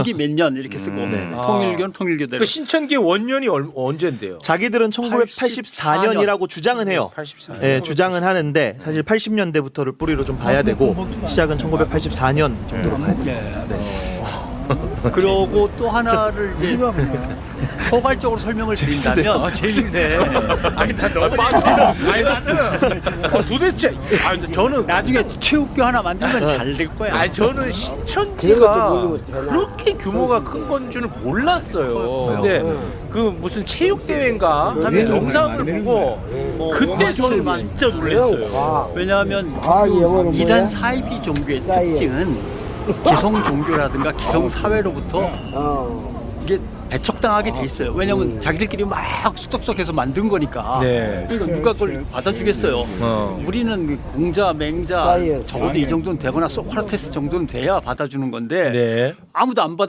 후기 몇 년 이렇게 쓰고 네. 통일교는 통일교대로 그 신천기 원년이 얼, 언제인데요? 자기들은 1984년이라고 주장은 해요. 84. 예, 주장은 하는데 사실 80년대부터를 뿌리로 좀 봐야 되고 시작은 1984년 정도로 봐야 돼요. 예. 그러고 또 하나를 이제 포괄적으로 설명을 드린다면 어, 재밌네. 아니 나 너무. 아니 나는 어, 도대체 아니 저는 나중에 체육교 하나 만들면 잘 될 거야. 아니 저는 신천지가 그렇게 규모가 큰 건 줄은 몰랐어요. 근데 그 무슨 체육 대회인가 하는 영상을 보고 그때 저는 진짜 놀랐어요. 왜냐하면 아, 이단? 사이비 종교의. 특징은 기성 종교라든가 기성 사회로부터 어. 이게 배척당하게 돼 있어요. 왜냐하면 자기들끼리 막 쑥덕쑥해서 만든 거니까. 네. 그러니까 누가 그걸 받아주겠어요. 어. 우리는 그 공자, 맹자 사이에, 적어도 이 정도는 되거나 소크라테스 정도는 돼야 받아주는 건데 네. 아무도 안 받.